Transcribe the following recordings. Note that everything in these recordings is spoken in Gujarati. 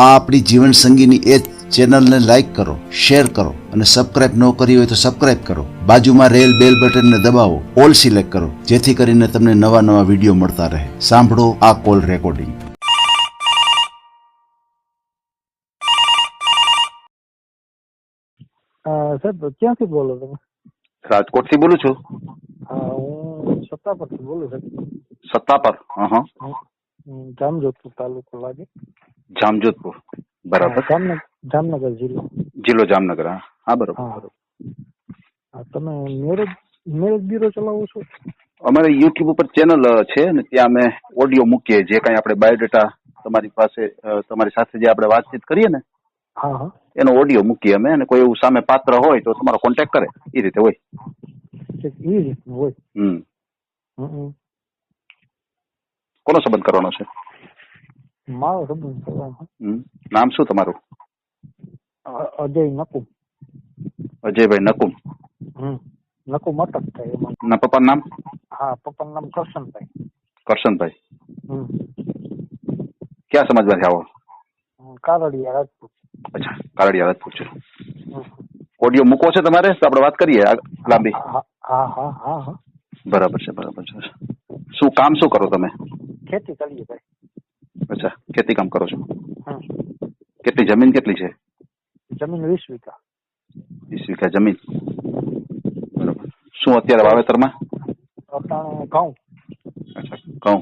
આ આપણી જીવન સંગીની એ ચેનલને લાઈક કરો શેર કરો અને સબસ્ક્રાઇબ ન કરી હોય તો સબસ્ક્રાઇબ કરો. બાજુમાં રેલ બેલ બટનને દબાવો ઓલ સિલેક્ટ કરો જેથી કરીને તમને નવા નવા વીડિયો મળતા રહે. સાંભળો આ કોલ રેકોર્ડિંગ હા સાહેબ ક્યાંથી બોલો તમે? રાજકોટથી બોલું છું. હા હું સત્તાપરથી બોલું સાહેબ સત્તાપર હં હં. હું જામજોધપુર તાલુકો લાગે. જામજોધપુર. બરાબર. જામનગર જામનગર જિલ્લો. જિલ્લો જામનગર હા. હા બરોબર. તમે મેરેજ મેરેજ બ્યુરો ચલાવો છો? અમારે યુટ્યુબ ઉપર ચેનલ છે ને ત્યાં અમે ઓડિયો મૂકીએ જે કાંઈ આપણે બાયોડેટા તમારી પાસે તમારી સાથે જે આપણે વાતચીત કરીએ ને હા એનો ઓડિયો મૂકીએ અમે અને કોઈ એવું સામે પાત્ર હોય તો તમારો કોન્ટેક્ટ કરે એ રીતે હોય. એ રીતનું હોય. હમ. હમ, હમ. કોનો સંબંધ કરવાનો છે? મારો સંબંધ કરવાનો હમ. નામ શું તમારું? અ- અજય નકુમ. અજયભાઈ નકુમ. હમ. નકુમ અટક થાય એમાં ના પપ્પાનું નામ? હા પપ્પાનું નામ કરશનભાઈ. કરશનભાઈ. હમ. ક્યાં સમાજમાંથી આવો? હમ, કારડિયા રાજપૂત. અચ્છા કારડિયા રાજપૂત છે. હમ. ઓડિયો મૂકવો છે તમારે? તો આપણે વાત કરીએ આ લાંબી. હા હા હા હા હા. બરાબર છે બરાબર છે. શું કામ શું કરો તમે? ખેતી કરીએ ભાઈ. અચ્છા ખેતી કામ કરો છો? કેટલી જમીન કેટલી છે? જમીન વીસ વીઘા. વીસ વીઘા જમીન. બરોબર. શું અત્યારે વાવેતરમાં? ઘઉં. અચ્છા ઘઉં.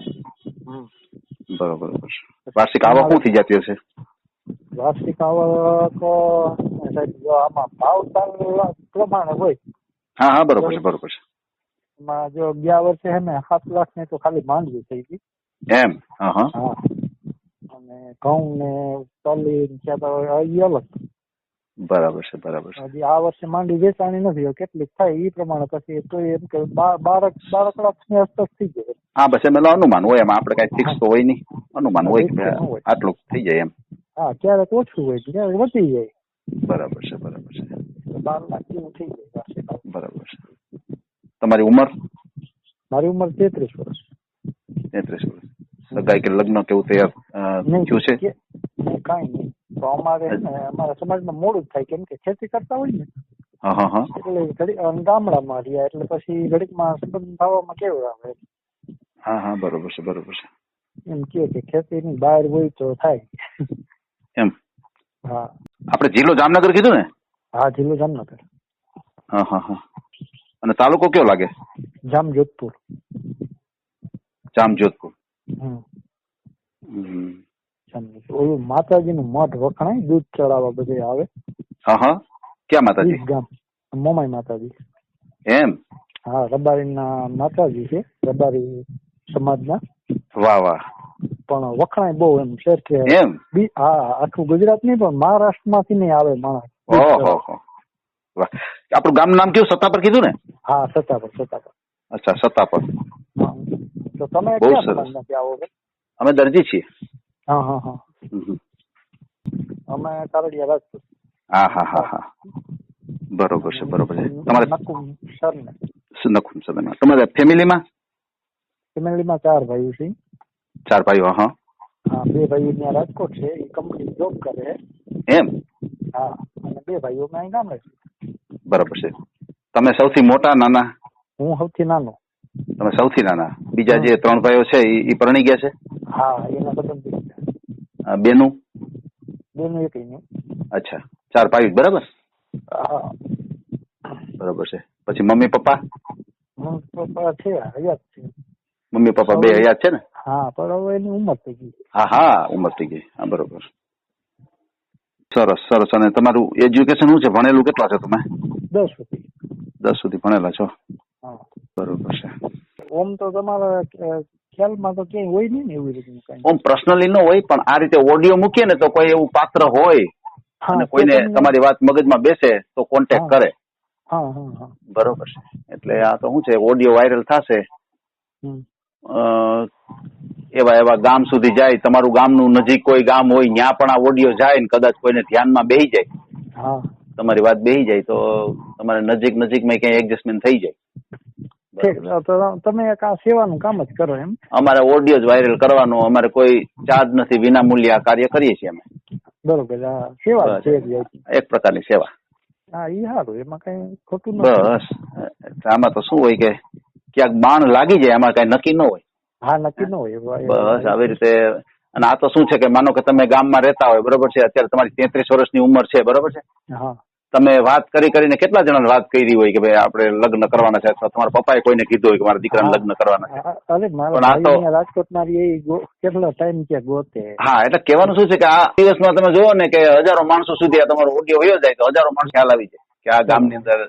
બરોબર વાર્ષિક આવક શું થઈ જતી હશે? વાર્ષિક આવક સાહેબ આમાં ભાવ પ્રમાણે હોય હા હા બરોબર છે બરોબર છે. એમાં જો ગયા વર્ષે હે ને સાત લાખ ને તો ખાલી માંડવી થઈ ગઈ. એમ હા. અને ઘઉં ને તલી એ અલગ. બરાબર છે બરાબર છે. હજી આ વર્ષે માંડી વેચાણી નથી કેટલીક થાય એ પ્રમાણે પછી તો એમ કે બાળક બારક બારક લાખની આસપાસ થઈ જાય હા બસ એમ એટલે અનુમાન હોય એમાં આપણે કઈ ફિક્સ તો હોય નહીં. અનુમાન હોય કે હોય. આટલું થઈ જાય એમ. હા ક્યારેક ઓછું હોય ક્યારેક વધી જાય. બરાબર છે બરાબર છે. બાર લાખ જેવું થઈ જાય બરાબર છે. તમારી ઉંમર? મારી ઉંમર તેત્રીસ વર્ષ. તેત્રીસ વર્ષ. સગાઈ કે લગ્ન કેવું તૈયાર? નહીં છે. કે- નહીં, તો અમારે અમારા સમાજમાં મોડું જ થાય કેમ કે ખેતી કરતા હોય ને. હા હા હા. એટલે ઘડી ગામડામાં રહ્યા એટલે પછી ઘડીકમાં સંબંધ થવામાં કેવું આવે? હા હા બરોબર છે બરોબર છે. એમ કે કે ખેતીની બહાર હોય તો થાય. એમ. હા. આપણે જિલ્લો જામનગર કીધું ને? હા જિલ્લો જામનગર. હા હા હા. અને તાલુકો કયો લાગે? જામજોધપુર. જામજોધપુર. જામનગર ઓલું માતાજીનું મઠ વખણાય દૂધ ચડાવવા બધે આવે. હા ક્યાં માતાજી? ગામ. મોમાઈ માતાજી. એમ? હા રબારીના માતાજી છે રબારી સમાજના. વાહ વાહ. પણ વખણાય બહુ એમ શ્રેષ્ઠ એમ? હા આખું ગુજરાત નહીં પણ મહારાષ્ટ્રમાંથી નહીં આવે માણસ. આપણું ગામ નામ કયું? સત્તાપર કીધું ને? હા સત્તાપર સત્તાપર અચ્છા સત્તાપર. તો તમે બહુ સરસ. આવો અમે દરજી છીએ. હા હા હા. અમે કારડિયા રાજપૂત હા હા હા હા. બરોબર છે બરોબર છે. તમારે નકુમ સર ને નકુમ સર ને તમારે ફેમિલીમાં? ફેમિલીમાં ચાર ભાઈઓ છે. ચાર ભાઈઓ હા. હા બે ભાઈઓ ત્યાં રાજકોટ છે. એ કંપની જોબ કરે. એમ? હા અને બે ભાઈઓ મેં અહીં ગામડે છે. બરોબર છે. તમે સૌથી મોટા નાના? હું સૌથી નાનો. તમે સૌથી નાના. બીજા જે ત્રણ ભાઈઓ છે એ પરણી ગયા છે? હા એના અ, બેનું? બેનું એક અચ્છા ચાર ભાઈ બરાબર? બરાબર છે. પછી મમ્મી પપ્પા? મમ્મી પપ્પા છે હયાત છે. મમ્મી પપ્પા બે હયાત છે ને? હા પણ હવે એની ઉંમર થઈ ગઈ. હા હા ઉંમર થઈ ગઈ. હા બરોબર. સરસ સરસ. અને તમારું એજ્યુકેશન શું છે? ભણેલું કેટલા છે તમે? દસ સુધી. દસ સુધી ભણેલા છો? હા. બરોબર છે. ઓમ તો તમારા ખ્યાલમાં તો ક્યાંય હોય નહીં ને એવી રીતનું ઓમ પર્સનલી ન હોય પણ આ રીતે ઓડિયો મૂકીએ ને તો કોઈ એવું પાત્ર હોય અને કોઈને તમારી વાત મગજમાં બેસે તો કોન્ટેક્ટ કરે. બરોબર છે. એટલે આ તો શું છે ઓડિયો વાયરલ થશે. એવા એવા ગામ સુધી જાય તમારું ગામનું નજીક કોઈ ગામ હોય ત્યાં પણ આ ઓડિયો જાય ને કદાચ કોઈને ધ્યાનમાં બેહી જાય. તમારી વાત બેહી જાય તો તમારે નજીક નજીકમાં ક્યાંય એડજસ્ટમેન્ટ થઈ જાય. તમે એક આ સેવાનું કામ જ કરો એમ. અમારે ઓડિયો જ વાયરલ કરવાનો અમારે કોઈ ચાર્જ નથી વિના મૂલ્ય આ કાર્ય કરીએ છીએ અમે. બરોબર સેવા છે એક પ્રકારની સેવા. હા એ સારું એમાં કઈ ખોટું બસ. આમાં તો શું હોય કે ક્યાંક બાણ લાગી જાય એમાં કઈ નક્કી ન હોય. હા નક્કી ન હોય બસ આવી રીતે અને આ તો શું છે કે માનો કે તમે ગામમાં રહેતા હોય બરોબર છે અત્યારે તમારી તેત્રીસ વર્ષની ઉંમર છે બરોબર છે? હા. તમે વાત કરી કરીને કેટલા જણાને વાત કરી હોય કે ભાઈ આપણે લગ્ન કરવાના છે? અથવા તમારા પપ્પાએ કોઈને કીધું હોય કે મારા દીકરાને લગ્ન કરવાના છે? અરે મારા પણ આ તો- ભાઈ રાજકોટ એ કેટલો ટાઈમ કે ગોતે. હા એટલે કહેવાનું શું છે કે આ દિવસમાં તમે જોવો ને કે હજારો માણસો સુધી આ તમારો ઓડિયો વયો જાય તો હજારો માણસ ખ્યાલ આવી જાય કે આ ગામની અંદર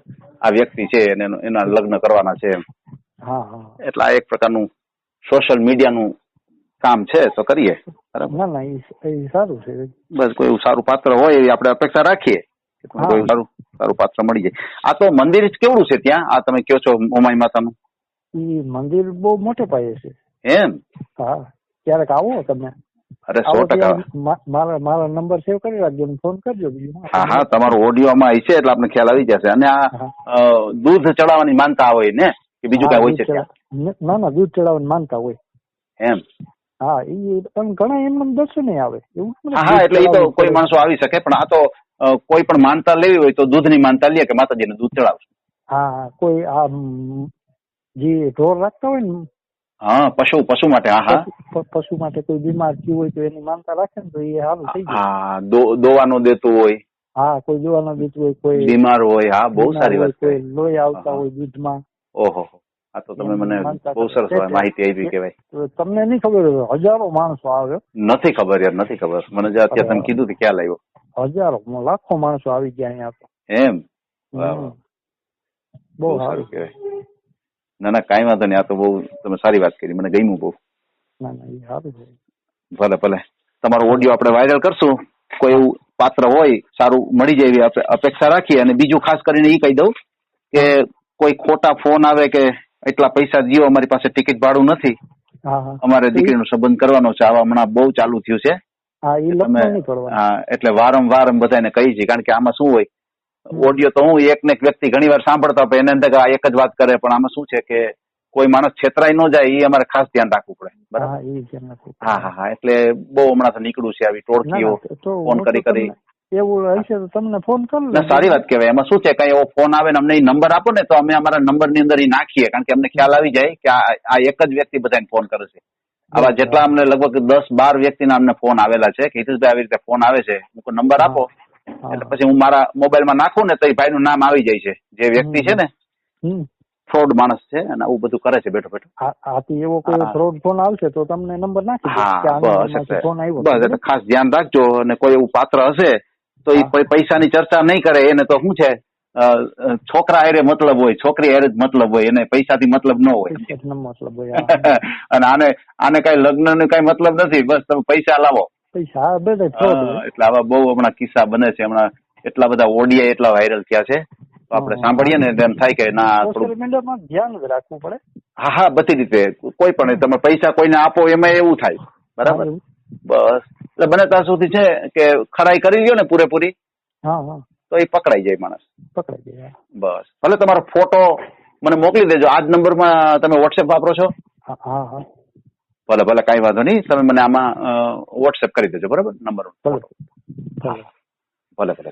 આ વ્યક્તિ છે અને એના લગ્ન કરવાના છે એમ. એટલે આ એક પ્રકારનું સોશિયલ મીડિયાનું કામ છે તો કરીએ. બરાબર? ના ના એ સારું છે. બસ કોઈ એવું સારું પાત્ર હોય એવી આપણે અપેક્ષા રાખીએ. સારું સારું પાત્ર મળી જાય. આ તો મંદિર કેવડું છે ત્યાં? આ તમે કયો છો ઉમાઈ માતાનું? ઈ મંદિર બહુ મોટે પાયે છે. એમ? હા. ક્યારેક આવો તમે. અરે સો ટકા. મારા મારા નંબર સેવ કરી રાખજો ફોન કરજો હા હા તમારો ઓડિયો આમાં છે એટલે આપણે ખ્યાલ આવી જશે. અને આ દૂધ ચડાવવાની માનતા હોય ને? કે બીજું કઈ હોય છે ના ના દૂધ ચડાવવાની માનતા હોય. એમ? હા એ પણ ઘણા એમને દર્શન આવે. એવું હા એટલે એ તો કોઈ માણસો આવી શકે પણ આ તો કોઈ પણ માનતા લેવી હોય તો દૂધની માનતા લે કે માતાજીને દૂધ ચડાવશું. હા કોઈ આ જે ઢોર રાખતા હોય ને હા પશુ પશુ માટે હા હા. પશુ- માટે કોઈ બીમાર થયું હોય તો એની માનતા રાખે ને તો એ સારું થઈ જાય હા દોવાનો દેતું હોય. હા કોઈ દોવાનો દેતું હોય કોઈ બીમાર હોય હા બહુ સારી વાત છે. કોઈ લોહી આવતા હોય દૂધમાં. ઓહો આ તો તમે મને બહુ સરસ માહિતી આપી કેવાય તો તમને નહીં ખબર હજારો માણસો આવે નથી ખબર યાર નથી ખબર. મને જે અત્યારે તમે કીધું કે ક્યાં આવ્યો. હજારો લાખો માણસો આવી ગયા અહીંયા તો. એમ. બહુ સારું કહેવાય. ના ના કાંઈ વાંધો નહીં આ તો બહુ તમે સારી વાત કરી મને ગમ્યું બહુ. ના ના એ સારું ભલે ભલે. તમારો ઓડિયો આપણે વાયરલ કરશું. કોઈ એવું પાત્ર હોય સારું મળી જાય એવી અપેક્ષા રાખીએ. અને બીજું ખાસ કરીને એ કહી દઉં કે કોઈ ખોટા ફોન આવે કે એટલા પૈસા દિયો અમારી પાસે ટિકિટ ભાડું નથી. અમારે દીકરીનો સંબંધ કરવાનો છે. આવા હમણાં બહુ ચાલુ થયું છે. એટલે વારંવાર બધાને કહી છીએ કારણ કે આમાં શું હોય? ઓડિયો તો હું એક ને એક વ્યક્તિ ઘણી વાર સાંભળતા હોય એને અંદર આ એક જ વાત કરે પણ આમાં શું છે કે કોઈ માણસ છેતરાઈ ન જાય એ અમારે ખાસ ધ્યાન રાખવું પડે બરાબર? હા છે હા હા એટલે બહુ હમણાં તો નીકળ્યું છે આવી ટોળકીઓ ફોન કરી કરી. એવું હશે તો તમને ફોન કરું સારી વાત કહેવાય. એમાં શું છે કઈ એવો ફોન આવે ને અમને નંબર આપો ને તો અમે અમારા નંબરની અંદર નાખીએ કારણ કે અમને ખ્યાલ આવી જાય કે આ આ એક જ વ્યક્તિ બધાને ફોન કરે છે. આવા જેટલા અમને લગભગ દસ બાર વ્યક્તિના અમને ફોન આવેલા છે. કે હિતેશભાઈ આવી રીતે ફોન આવે છે હું નંબર આપો? એટલે પછી હું મારા મોબાઈલમાં નાખું ને તો એ ભાઈનું નામ આવી જાય છે. જે વ્યક્તિ છે ને ફ્રોડ માણસ છે અને આવું બધું કરે છે બેઠો બેઠો. આથી એવો કોઈ ફ્રોડ ફોન આવશે તો તમને નંબર નાખી હા બસ એટલે ફોન આવ્યો. બસ એટલે ખાસ ધ્યાન રાખજો અને કોઈ એવું પાત્ર હશે તો એ હા. પૈસાની ચર્ચા નહીં કરે એને તો શું છે? છોકરા હારે મતલબ હોય છોકરી હારે જ મતલબ હોય એને પૈસાથી મતલબ ન હોય. મતલબ હોય અને આને આને કઈ લગ્નનું કઈ મતલબ નથી બસ તમે પૈસા લાવો. પૈસા એટલે આવા બહુ હમણાં કિસ્સા બને છે હમણાં એટલા બધા ઓડિયા એટલા વાયરલ થયા છે. તો આપણે સાંભળીએ ને એમ થાય કે ના થોડું ધ્યાન રાખવું પડે. હા હા બધી રીતે. કોઈ પણ તમે પૈસા કોઈને આપો એમાં એવું થાય. બરાબર? બસ. એટલે બને ત્યાં સુધી છે કે ખરાઈ કરી લ્યો ને પૂરેપૂરી? હા હા. તો એ પકડાઈ જાય માણસ. પકડાઈ જાય બસ. ભલે તમારો ફોટો મને મોકલી દેજો. આ જ નંબરમાં તમે વોટ્સએપ વાપરો છો? હા હા હા. ભલે ભલે કાંઈ વાંધો નહીં. તમે મને આમાં વોટ્સએપ કરી દેજો બરાબર? નંબર. ભલે ભલે ભલે.